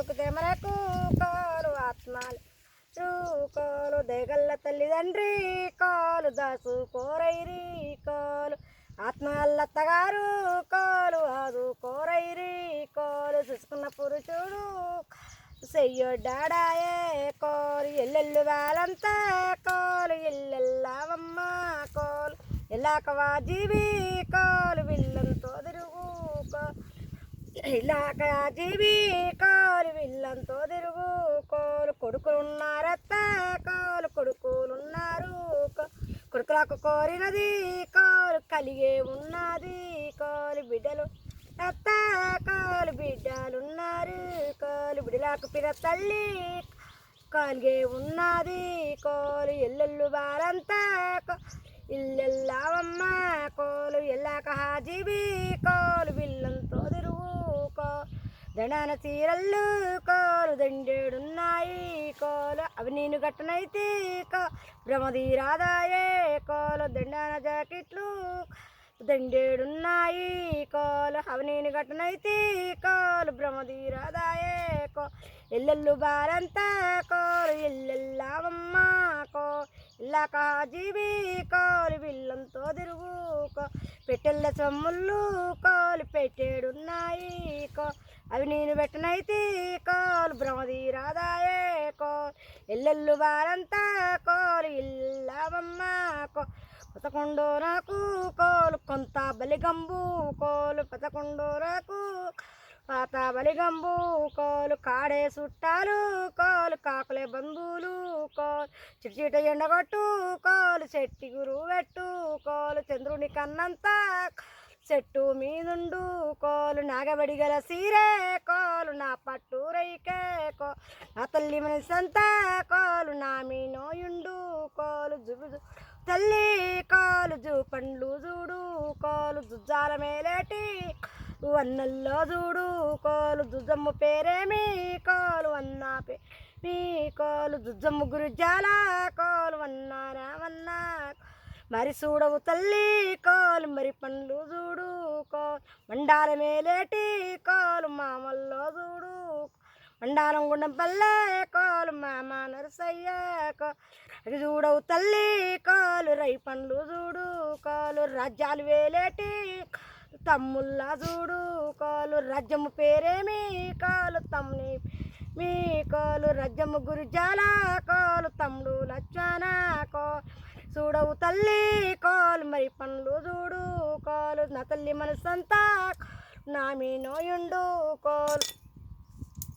దొరికితే మనకు కాలు ఆత్మాలు. చూకోలు దేగల్ల తల్లిదండ్రి కాలు దాసు కోరైరి కాలు. ఆత్మల్లత్తగారు కాలు ఆదు కోరైరి కాలు. చూసుకున్న పురుషుడు చెయ్యొడ్డాడాయే కోలు. ఎల్లెల్లు వేలంతా కోలు ఎల్లెల్లావమ్మ కోలు. ఎల్లాకవా జీవి కోలు విల్లు ఇలాక జీవి కాలు విల్లంతో తిరుగు. కోలు కొడుకులున్నారత్త కాలు కొడుకులున్నారు. ఉన్నారు కొడుకులకు కోరినది కాలు కలిగే ఉన్నది. కాలు బిడ్డలు అత్త కాలు బిడ్డలున్నారు. కాలు బిడ్డలకు పిల్ల తల్లి కాలుగే ఉన్నది. కోలు ఎల్లెల్లు బాలంతా ఇల్లెల్లావమ్మ. కోలు ఎల్లాక హాజీవి కోలు కో దండాన చీరళ్ళు కోలు దండేడున్నాయి కోలు. అవి నేను గట్టనైతే కో భ్రమధీరాదాయే కోలు. దండాన జాకెట్లు దండేడున్నాయి కోలు. అవి నేను గట్టనైతే కోలు. భ్రమధీరాదాయే కో ఎల్లెల్లు బాలంతా కోలు. ఎల్లెల్లావమ్మ కో ఇలా కాజీవి కోలు. బిల్లంతో తిరుగు పెట్టెల్ల సొమ్ముళ్ళు కోలు. పెట్టేడున్నాయి కో అవి నేను పెట్టనైతే కోలు రాదాయే కో ఎల్లెల్లు వారంతా కోలు ఇల్లవమ్మ కో. పదకొండో నాకు కోలు కొంత బలిగంబు కోలు పదకొండో నాకు పాత బలిగంబు కోలు కాడే చుట్టాలు కోలు కాకులే బంధువులు కోలు చిటిచిట ఎండగొట్టు కోలు చెట్టి గురువు పెట్టు కోలు చంద్రుని కన్నంతా చెట్టు మీదుండు కోలు నాగబడి గల సీరే కోలు నా పట్టు రైకే కో నా తల్లి మనసంతా కోలు నా మీనోయుండు కోలు జుబు తల్లి కాలు జూ పండ్లు చూడు కోలు జుజ్జాల మేలేటి అన్నల్లో చూడు కోలు పేరే పేరేమి కోలు అన్న పే మీ కోలు జుజ్జమ్మ గురుజాల కోలు అన్న మరి చూడవు తల్లి కాలు మరి పండ్లు చూడు కోలు. మండాల మేలేటి కాలు మామల్లో చూడు మండాలం గుండం పల్లె కాలు మామ నరసయ్య కో చూడవు తల్లి కాలు రై పండ్లు చూడు కాలు. రాజ్యాలు వేలేటి తమ్ముల్లా చూడు కాలు. రాజ్యము పేరేమి కాలు తమ్ముని మీ కాలు. రాజ్యము గురుజాల కాలు తమ్ముడు లచ్చానా కో చూడవు తల్లి కాలు మరి పనులు చూడు కాలు. నా తల్లి మనసంతా నా మీ నోయుండు కోలు.